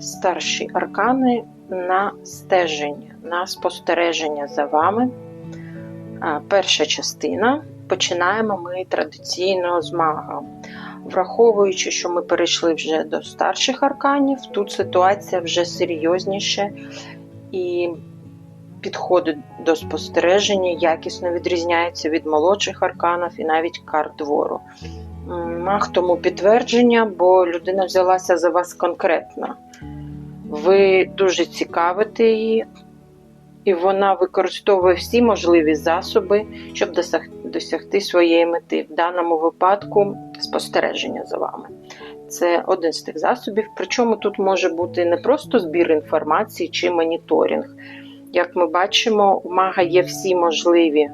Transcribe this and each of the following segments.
старші аркани на стеження, на спостереження за вами. Перша частина. Починаємо ми традиційно з мага. Враховуючи, що ми перейшли вже до старших арканів, тут ситуація вже серйозніше і підходи до спостереження якісно відрізняються від молодших арканів і навіть карт двору. М, Маг тому підтвердження, бо людина взялася за вас конкретно. Ви дуже цікавите її, і вона використовує всі можливі засоби, щоб досягти своєї мети. В даному випадку спостереження за вами. Це один з тих засобів. Причому тут може бути не просто збір інформації чи моніторинг. Як ми бачимо, у мага є всі можливі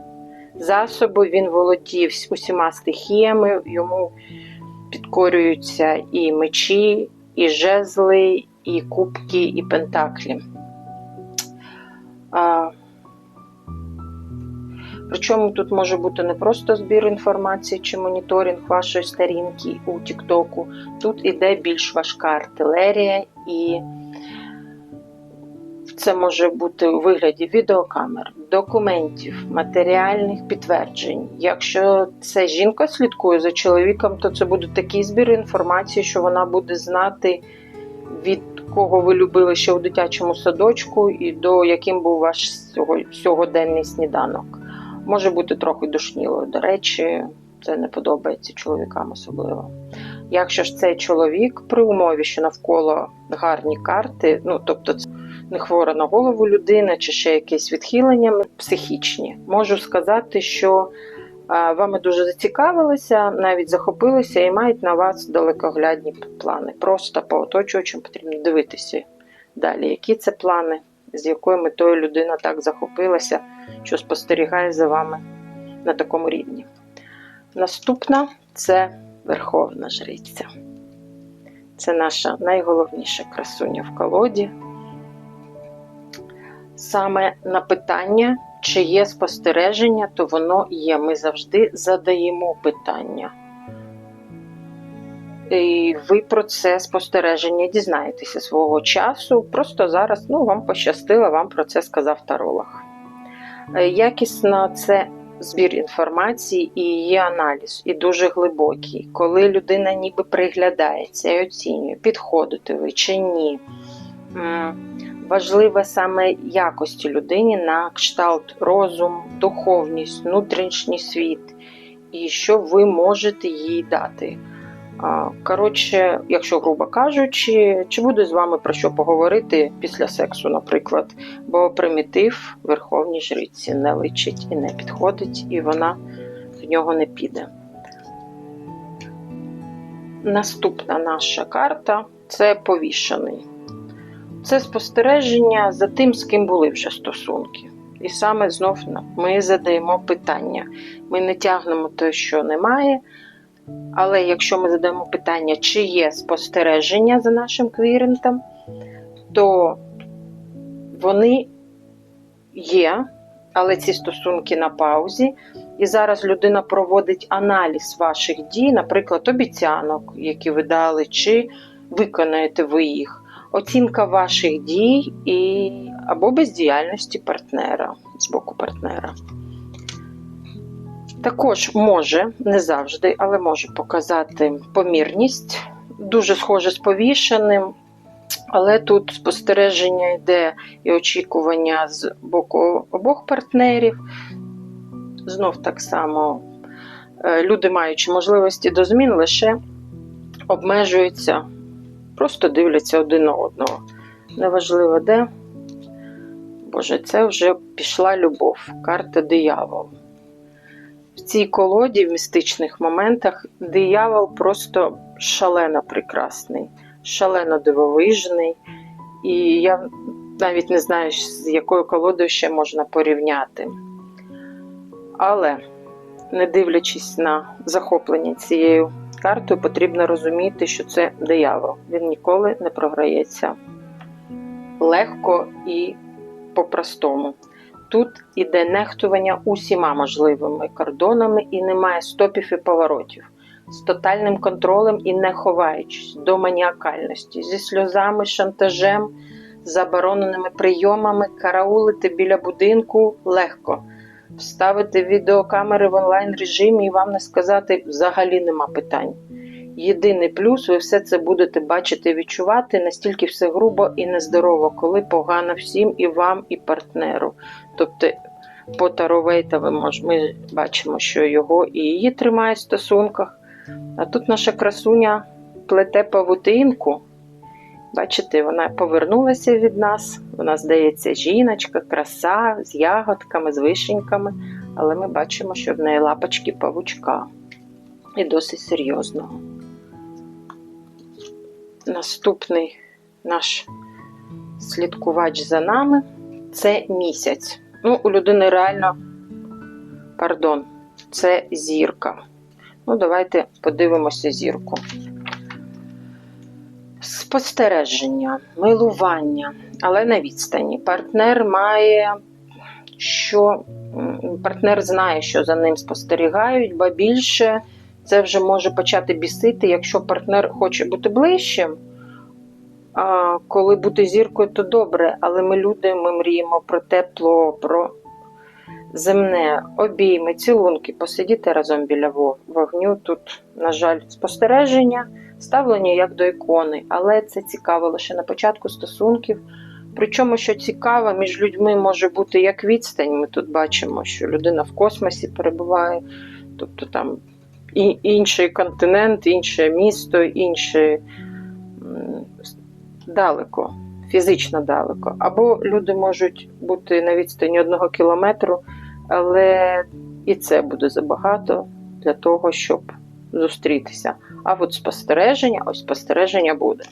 засоби, він володіє вс- усіма стихіями, йому підкорюються і мечі, і жезли, і кубки, і пентаклі. А, Причому тут може бути не просто збір інформації чи моніторинг вашої сторінки у Тіктоку. Тут іде більш важка артилерія, і це може бути у вигляді відеокамер, документів, матеріальних підтверджень. Якщо це жінка слідкує за чоловіком, то це буде такий збір інформації, що вона буде знати, від кого ви любили ще у дитячому садочку, і до яким був ваш сьогоденний сніданок. Може бути трохи душнілою. До речі, це не подобається чоловікам особливо. Якщо ж цей чоловік при умові, що навколо гарні карти, ну тобто це не хвора на голову людина чи ще якесь відхилення психічні, можу сказати, що вами дуже зацікавилися, навіть захопилися і мають на вас далекоглядні плани. Просто по оточуючим потрібно дивитися далі, які це плани, з якою метою людина так захопилася, що спостерігає за вами на такому рівні. Наступна це Верховна Жриця. Це наша найголовніша красуня в колоді. Саме на питання, чи є спостереження, то воно є. Ми завжди задаємо питання. І ви про це спостереження дізнаєтеся свого часу. Просто зараз ну, вам пощастило, вам про це сказав таролог. Е, Якісно це збір інформації і її аналіз, і дуже глибокий. Коли людина ніби приглядається і оцінює, підходите ви чи ні. Важливе саме якості людині на кшталт розум, духовність, внутрішній світ, і що ви можете їй дати. Коротше, якщо грубо кажучи, чи буде з вами про що поговорити після сексу, наприклад, бо примітив верховній жриці не личить і не підходить, і вона в нього не піде. Наступна наша карта це повішений. Це спостереження за тим, з ким були вже стосунки. І саме знов ми задаємо питання. Ми не тягнемо те, що немає. Але якщо ми задаємо питання, чи є спостереження за нашим квірентом, то вони є, але ці стосунки на паузі. І зараз людина проводить аналіз ваших дій, наприклад, обіцянок, які ви дали, чи виконаєте ви їх. Оцінка ваших дій і або бездіяльності партнера з боку партнера. Також може, не завжди, але може показати помірність, дуже схоже з повішеним, але тут спостереження йде і очікування з боку обох партнерів. Знов так само е, люди, маючи можливості до змін, лише обмежуються, просто дивляться один на одного. Неважливо де. Боже, це вже пішла любов, карта диявол. В цій колоді в містичних моментах диявол просто шалено прекрасний, шалено дивовижний. І я навіть не знаю, з якою колодою ще можна порівняти. Але, не дивлячись на захоплення цією картою, потрібно розуміти, що це диявол. Він ніколи не програється легко і по-простому. Тут іде нехтування усіма можливими кордонами і немає стопів і поворотів. з тотальним контролем і не ховаючись до маніакальності, зі сльозами, шантажем, забороненими прийомами, караулити біля будинку легко. Вставити відеокамери в онлайн режимі і вам не сказати взагалі нема питань. Єдиний плюс, ви все це будете бачити і відчувати, настільки все грубо і нездорово, коли погано всім і вам, і партнеру. Тобто по Таровейта ми бачимо, що його і її тримає в стосунках. А тут наша красуня плете павутинку. Бачите, вона повернулася від нас. Вона здається жіночка, краса з ягодками, з вишеньками, але ми бачимо, що в неї лапочки павучка. І досить серйозного. Наступний наш слідкувач за нами це місяць. Ну, у людини реально, пардон, це зірка. Ну, давайте подивимося зірку. Спостереження, милування, але на відстані. Партнер має, що партнер знає, що за ним спостерігають, ба більше це вже може почати бісити, якщо партнер хоче бути ближчим. А коли бути зіркою, то добре, але ми люди, ми мріємо про тепло, про земне, обійми, цілунки, посидіти разом біля вогню. Тут, на жаль, спостереження, ставлення як до ікони, але це цікаво лише на початку стосунків. Причому, що цікаво, між людьми може бути як відстань. Ми тут бачимо, що людина в космосі перебуває, тобто там і, інший континент, інше місто, інше далеко, фізично далеко. Або люди можуть бути на відстані одного кілометру, але і це буде забагато для того, щоб зустрітися. А от спостереження, ось спостереження буде.